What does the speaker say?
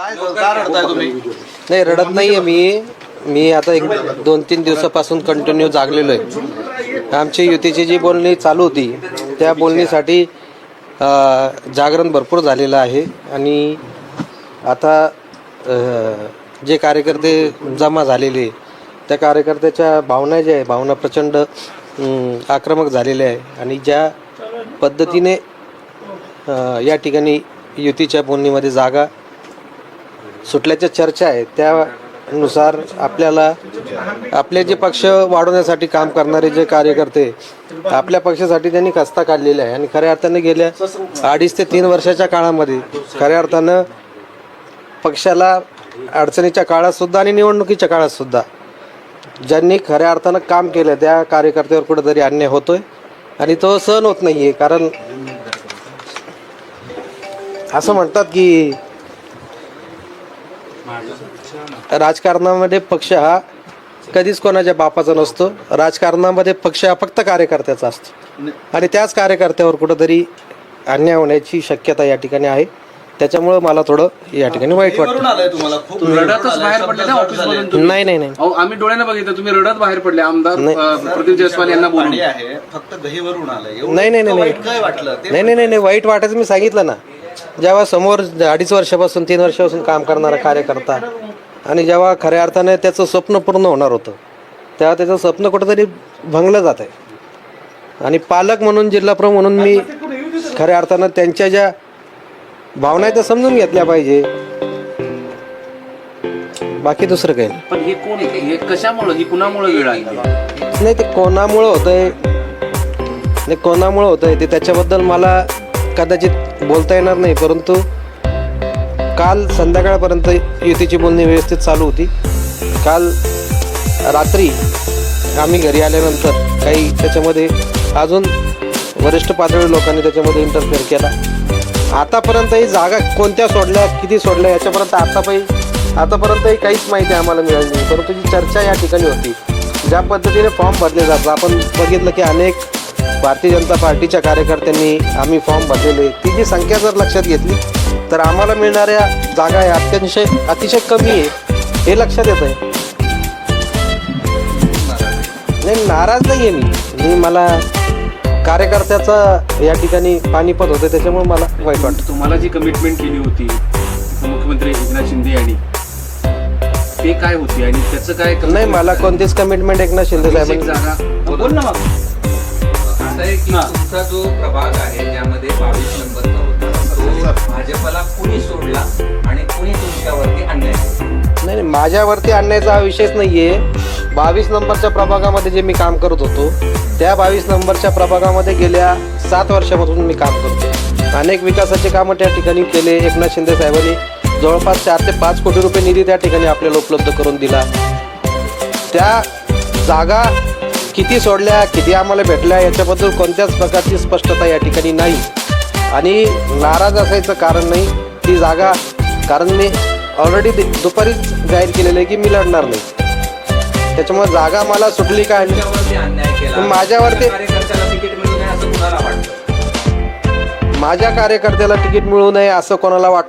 काय का रडताय तुम्ही? नाही रडत नाही आहे मी. मी आता एक दोन तीन दिवसापासून कंटिन्यू जागलेलो आहे. आमची युतीची जी बोलणी चालू होती त्या बोलणीसाठी जागरण भरपूर झालेलं आहे आणि आता जे कार्यकर्ते जमा झालेले त्या कार्यकर्त्याच्या भावना ज्या आहे भावना प्रचंड आक्रमक झालेल्या आहे आणि ज्या पद्धतीने या ठिकाणी युतीच्या बोलणीमध्ये जागा सुटल्याच्या चर्चा आहेत त्यानुसार आपल्याला आपले जे पक्ष वाढवण्यासाठी काम करणारे जे कार्यकर्ते आपल्या पक्षासाठी त्यांनी कस्ता काढलेला आहे. आणि खऱ्या अर्थाने गेल्या अडीच ते तीन वर्षाच्या काळामध्ये खऱ्या अर्थानं पक्षाला अडचणीच्या काळातसुद्धा आणि निवडणुकीच्या काळातसुद्धा ज्यांनी खऱ्या अर्थानं काम केलं त्या कार्यकर्त्यावर कुठेतरी अन्याय होतोय. आणि तो सहन होत नाही आहे कारण असं म्हणतात की राजकारणामध्ये पक्ष हा कधीच कोणाच्या बापाचा नसतो. राजकारणामध्ये पक्ष हा फक्त कार्यकर्त्याचा असतो. आणि त्याच कार्यकर्त्यावर कुठंतरी अन्याय होण्याची शक्यता या ठिकाणी आहे. त्याच्यामुळं मला थोडं या ठिकाणी वाईट वाटतं. नाही नाही नाही. आम्ही डोळ्यानं बघितलं. तुम्ही रडत बाहेर पडले. आमदार प्रदीप जयस्वाल यांना बोलून. फक्त नाही, नाही, नाही. नाही नाही नाही. वाईट वाटायचं मी सांगितलं ना. जेव्हा समोर अडीच वर्षापासून तीन वर्षापासून काम करणारा कार्यकर्ता आणि जेव्हा खऱ्या अर्थाने त्याचं स्वप्न पूर्ण होणार होतं तेव्हा त्याचं स्वप्न कुठंतरी भंगलं जात आहे आणि पालक म्हणून जिल्हा प्रमुख म्हणून मी खऱ्या अर्थानं त्यांच्या ज्या भावना आहेत त्या समजून घेतल्या पाहिजे. बाकी दुसरं काही नाही. पण हे कोण हे कशामुळं ही कुणामुळे वेळ आली? नाही ते कोणामुळं होतंय? नाही कोणामुळं होतंय ते त्याच्याबद्दल मला कदाचित बोलता येणार नाही परंतु काल संध्याकाळपर्यंत युतीची बोलणी व्यवस्थित चालू होती. काल रात्री आम्ही घरी आल्यानंतर काही त्याच्यामध्ये अजून वरिष्ठ पातळी लोकांनी त्याच्यामध्ये इंटरफेअर केला. आतापर्यंतही जागा कोणत्या सोडल्या किती सोडल्या याच्यापर्यंत आतापर्यंत आतापर्यंतही काहीच माहिती आम्हाला मिळाली नाही. परंतु जी चर्चा या ठिकाणी होती ज्या पद्धतीने फॉर्म भरले जातात आपण बघितलं की अनेक भारतीय जनता पार्टीच्या कार्यकर्त्यांनी आम्ही फॉर्म भरलेले ती जी संख्या जर लक्षात घेतली तर आम्हाला मिळणाऱ्या जागा या अतिशय अतिशय कमी आहे. हे लक्षात येत आहे. नाही नाराज नाही आहे मी. मी मला कार्यकर्त्याचा या ठिकाणी पाणीपत होतं त्याच्यामुळे मला वाईट वाटतं. तुम्हाला जी कमिटमेंट केली होती मुख्यमंत्री एकनाथ शिंदे यांनी ते काय होती आणि त्याचं काय नाही मला कोणतीच कमिटमेंट एकनाथ शिंदे एक साहेबांनी जागा बोल ना मग. आहे की तुमचा जो प्रभाग आहे ज्यामध्ये बावीस नंबरचा होता तो भाजपला कुणी सोडला आणि कुणी तुमच्यावरती अन्याय? नाही नाही, माझ्यावरती आणण्याचा हा विषयच नाहीये. बावीस नंबरच्या प्रभागामध्ये जे मी काम करत होतो त्या बावीस नंबरच्या प्रभागामध्ये गेल्या सात वर्षापासून मी काम करतो अनेक विकासाचे कामं त्या ठिकाणी केले एकनाथ शिंदे साहेबांनी. जवळपास चार ते पाच कोटी रुपये निधी त्या ठिकाणी आपल्याला उपलब्ध करून दिला. त्या जागा किती सोडल्या किती आम्हाला भेटल्या याच्याबद्दल कोणत्याच प्रकारची स्पष्टता या ठिकाणी नाही. आणि नाराज असायचं कारण नाही ती जागा कारण मी ऑलरेडी दुपारीच जाहीर केलेलं आहे की मी लढणार नाही. त्याच्यामुळे जागा मला सुटली काय माझ्यावरती- माझ्या कार्यकर्त्याला तिकीट मिळू नये असं कोणाला वाटतं?